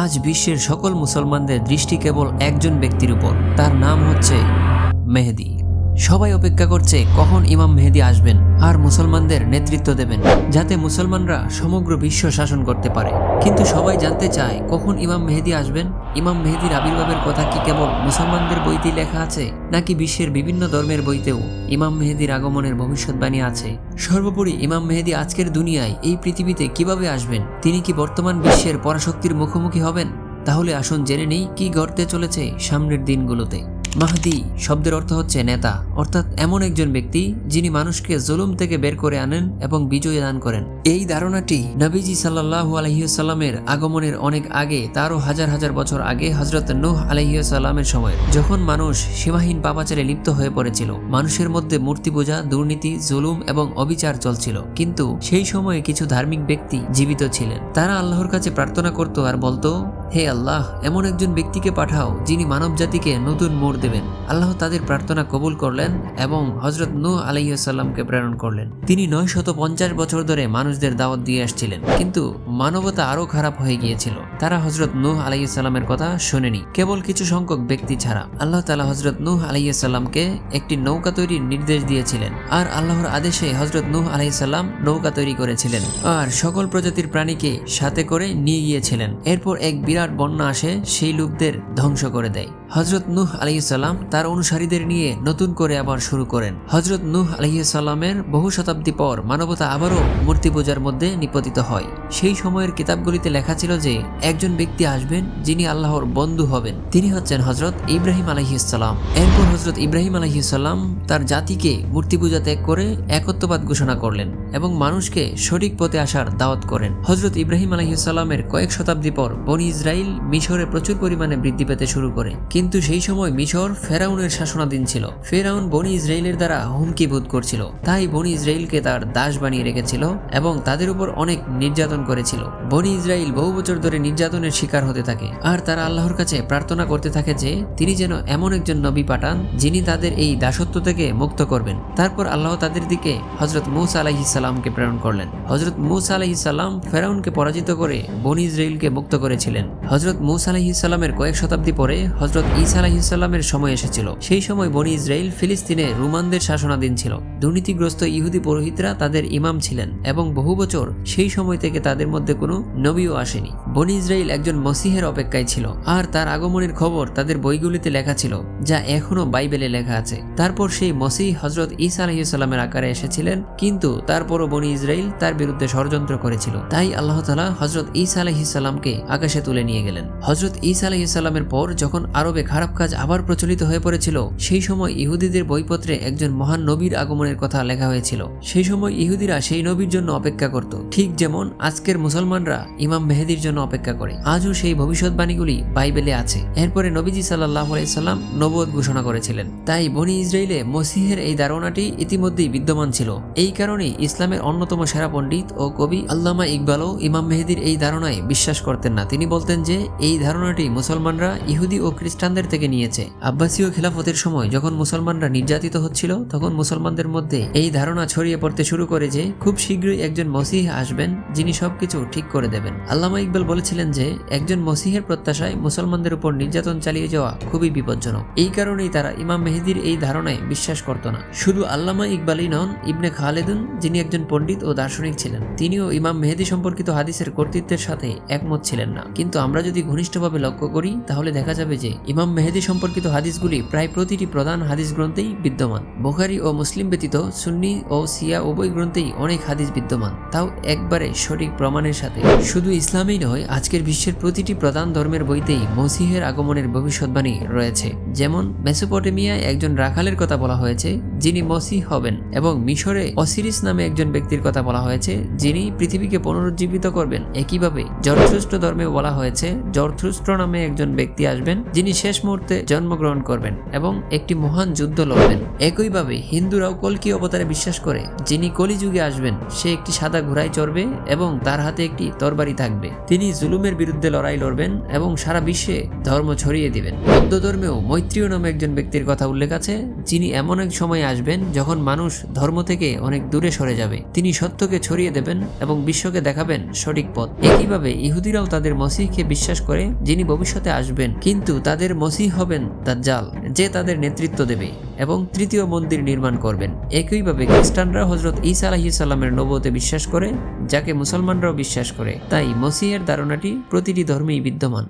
আজ বিশ্বের সকল মুসলমানদের দৃষ্টি কেবল একজন ব্যক্তির উপর তার নাম হচ্ছে মেহেদি। সবাই অপেক্ষা করছে কখন ইমাম মেহেদি আসবেন আর মুসলমানদের নেতৃত্ব দেবেন, যাতে মুসলমানরা সমগ্র বিশ্ব শাসন করতে পারে। কিন্তু সবাই জানতে চায় কখন ইমাম মেহেদি আসবেন? ইমাম মেহেদির আবির্ভাবের কথা কি কেবল মুসলমানদের বইতেই লেখা আছে, নাকি বিশ্বের বিভিন্ন ধর্মের বইতেও ইমাম মেহেদির আগমনের ভবিষ্যৎবাণী আছে? সর্বোপরি ইমাম মেহেদি আজকের দুনিয়ায় এই পৃথিবীতে কীভাবে আসবেন? তিনি কি বর্তমান বিশ্বের পরাশক্তির মুখোমুখি হবেন? তাহলে আসুন জেনে নেই কি ঘটতে চলেছে সামনের দিনগুলোতে। মাহদি শব্দের অর্থ হচ্ছে নেতা। অর্থাৎ এমন একজন ব্যক্তি যিনি মানুষকে জুলুম থেকে বের করে আনেন এবং বিজয় দান করেন। এই ধারণাটি নবীজি সাল্লাহ আলহিউসাল্লামের আগমনের অনেক আগে তারও হাজার হাজার বছর আগে হজরত নূহ আলহিউসাল্লামের সময়। যখন মানুষ সীমাহীন পাপাচারে লিপ্ত হয়ে পড়েছিল, মানুষের মধ্যে মূর্তি পূজা, দুর্নীতি, জুলুম এবং অবিচার চলছিল। কিন্তু সেই সময়ে কিছু ধার্মিক ব্যক্তি জীবিত ছিলেন। তারা আল্লাহর কাছে প্রার্থনা করত আর বলতো, হে আল্লাহ, এমন একজন ব্যক্তিকে পাঠাও যিনি মানব জাতিকে নতুন মোড় দেবেন। আল্লাহ তাদের প্রার্থনা কবুল করলেন এবং হজরত নূহ আলাইসাল্লামকে প্রেরণ করলেন। তিনি নয় বছর ধরে মানুষদের দাওয়াত দিয়ে আসছিলেন, কিন্তু মানবতা আরও খারাপ হয়ে গিয়েছিল। তারা হজরত নূহ আলাইসাল্লামের কথা শোনেনি। কেবল কিছু সংখ্যক ব্যক্তি ছাড়া আল্লাহ তালা হজরত নূহ আলাইসাল্লামকে একটি নৌকা তৈরির নির্দেশ দিয়েছিলেন আর আল্লাহর আদেশে হজরত নূহ আলাইসাল্লাম নৌকা তৈরি করেছিলেন আর সকল প্রজাতির প্রাণীকে সাথে করে নিয়ে গিয়েছিলেন। এরপর এক বিরাট বন্যা আসে, সেই লোকদের ধ্বংস করে দেয়। হজরত নূহ আলাইসাল্লাম তার অনুসারীদের নিয়ে নতুন করে আবার শুরু করেন। হজরত নূহ সাল্লামের বহু শতাব্দী পর মানবতা আবারও মূর্তি পূজার মধ্যে নিপতিত হয়। সেই সময়ের কিতাবগুলিতে লেখা ছিল যে, একজন ব্যক্তি আসবেন যিনি আল্লাহর বন্ধু হবেন। তিনি হচ্ছেন হজরত ইব্রাহিম আলহিসাল্লাম এরপর হজরত ইব্রাহিম আলহিসাল্লাম তার জাতিকে মূর্তি পূজা ত্যাগ করে একত্ববাদ ঘোষণা করলেন এবং মানুষকে সঠিক পথে আসার দাওয়াত করেন। হজরত ইব্রাহিম আলহিসাল্লামের কয়েক শতাব্দী পর বনি ইসরাইল মিশরে প্রচুর পরিমাণে বৃদ্ধি পেতে শুরু করে। কিন্তু সেই সময় মিশর ফেরাউনের শাসনাধীন ছিল। ফেরাউন বনি ইসরায়েলের দ্বারা হুমকি বোধ করছিল। তাই বনি ইসরায়েলকে তার দাস বানিয়ে রেখেছিল এবং তাদের উপর অনেক নির্যাতন করেছিল। বনি ইসরায়েল বহু বছর ধরে নির্যাতনের শিকার হতে থাকে। আর তারা আল্লাহর কাছে প্রার্থনা করতে থাকে যে, তিনি যেন এমন একজন নবী পাঠান, যিনি তাদের এই দাসত্ব থেকে মুক্ত করবেন। তারপর আল্লাহ তাদের দিকে হজরত মুসা আলাহিসাল্লামকে প্রেরণ করলেন। হজরত মুসা আলাহিসাল্লাম ফেরাউনকে পরাজিত করে বনি ইসরায়েলকে মুক্ত করেছিলেন। হজরত মুসা আলাহিসাল্লামের কয়েক শতাব্দী পরে হজরত ঈসা আলাহিসাল্লামের সময় এসেছিল। সেই সময় বনি ইসরায়েল ফিলিস্তিনে রোমানদের শাসনাধীন ছিল। দুর্নীতিগ্রস্ত ইহুদি পুরোহিতরা তাদের ইমাম ছিলেন এবং বহু বছর সেই সময় থেকে তাদের মধ্যে কোনো নবীও আসেনি। বনি ইসরায়েল একজন মসিহের অপেক্ষায় ছিল, আর তার আগমনের খবর তাদের বইগুলিতে লেখা ছিল, যা এখনও বাইবেলে লেখা আছে। তারপর সেই মসিহ হজরত ঈসা আলহিসাল্লামের আকারে এসেছিলেন, কিন্তু তারপরও বনি ইসরায়েল তার বিরুদ্ধে ষড়যন্ত্র করেছিল। তাই আল্লাহ তালা হজরত ঈসা আলহিসাল্লামকে আকাশে তুলে নিয়ে গেলেন। হজরত ঈসা আলহিসাল্লামের পর যখন আরবে খারাপ কাজ আবার প্রচলিত হয়ে পড়েছিল, সেই সময় ইহুদিদের বইপত্রে একজন মহান নবীর আগমনের কথা লেখা হয়েছিল। সেই সময় ইহুদিরা সেই নবীর জন্য অপেক্ষা করত, ঠিক যেমন আজকের মুসলমানরা ইমাম মেহেদির জন্য অপেক্ষা করে। আজও সেই ভবিষ্যৎবাণীগুলি বাইবেলে আছে। এরপরে নবীজি সাল্লাহ সাল্লাম নবদ ঘোষণা করেছিলেন। তাই বনি ইসরায়েলে মসিহের এই ধারণাটি ইতিমধ্যেই বিদ্যমান ছিল। এই কারণেই ইসলামের অন্যতম সেরা পণ্ডিত ও কবি আল্লামা ইকবালও ইমাম মেহেদির এই ধারণায় বিশ্বাস করতেন না। তিনি বলতেন যে, এই ধারণাটি মুসলমানরা ইহুদি ও খ্রিস্টানদের থেকে নিয়েছে। আব্বাসীয় খিলাফতের সময় যখন মুসলমানরা নির্যাতিত হচ্ছিল, তখন মুসলমানদের মধ্যে এই ধারণা ছড়িয়ে পড়তে শুরু করে যে, খুব শীঘ্রই একজন মসিহ আসবেন, যিনি সবকিছু ঠিক করে দেবেন। আল্লামা ইকবাল বলেছিলেন যে, একজন মসিহের প্রত্যাশায় মুসলমানদের উপর নির্যাতন চালিয়ে যাওয়া খুবই বিপজ্জনক। এই কারণেই তারা ইমাম মেহেদির এই ধারণায় বিশ্বাস করত না। শুধু আল্লামা ইকবালই নন, ইবনে খালেদুন, যিনি একজন পণ্ডিত ও দার্শনিক ছিলেন, তিনিও ইমাম মেহেদি সম্পর্কিত হাদিসের কর্তৃত্বের সাথে একমত ছিলেন না। কিন্তু আমরা যদি ঘনিষ্ঠভাবে লক্ষ্য করি, তাহলে দেখা যাবে যে, ইমাম মেহেদি সম্পর্কিত হাদিসগুলি প্রায় প্রতিটি প্রধান হাদিস গ্রন্থেই বিদ্যমান। বোখারি ও মুসলিম ব্যতীত সুন্নি ও সিয়া উভয় গ্রন্থেই অনেক হাদিস বিদ্যমান। তাও একবারে সঠিক প্রমাণের সাথে। শুধু ইসলামই নয়, আজকের বিশ্বের প্রতিটি প্রধান ধর্মের বইতেই মসিহের আগমনের ভবিষ্যৎবাণী রয়েছে। যেমন, মেসোপটেমিয়ায় একজন রাখালের কথা বলা হয়েছে, যিনি মসি হবেন, এবং মিশরে অসিরিস নামে একজন ব্যক্তির কথা বলা হয়েছে, যিনি পৃথিবীকে পুনরুজ্জীবিত করবেন। একইভাবে জরথ্রুষ্ট ধর্মে বলা হয়েছে জরথ্রুষ্ট্র নামে একজন ব্যক্তি আসবেন, যিনি শেষ মুহূর্তে জন্মগ্রহণ করবেন, এবং একটি মহান যুদ্ধ লড়বেন। একইভাবে, হিন্দুরাও কলকি অবতারে বিশ্বাস করে, যিনি কলিযুগে আসবেন, সে একটি সাদা ঘোড়ায় চড়বে, এবং তার হাতে একটি তরবারি থাকবে। তিনি জুলুমের বিরুদ্ধে লড়াই লড়বেন এবং সারা বিশ্বে ধর্ম ছড়িয়ে দিবেন। বৌদ্ধ ধর্মেও মৈত্রীয় নামে একজন ব্যক্তির কথা উল্লেখ আছে, যিনি এমন এক সময় আসবেন যখন মানুষ ধর্ম থেকে অনেক দূরে সরে যাবে। তিনি সত্যকে ছড়িয়ে দেবেন এবং বিশ্বকে দেখাবেন সঠিক পথ। একইভাবে ইহুদিরাও তাদের মসিহকে বিশ্বাস করে যিনি ভবিষ্যতে আসবেন, কিন্তু তাদের মসিহ হবেন দাজ্জাল, যে তাদের নেতৃত্ব দেবে। এবং তৃতীয় মন্দির নির্মাণ করবেন। একইভাবে খ্রিস্টানরা হজরত ঈসা আলাহিসাল্লামের নবতে বিশ্বাস করে, যাকে মুসলমানরাও বিশ্বাস করে। তাই মসিহের ধারণাটি প্রতিটি ধর্মেই বিদ্যমান।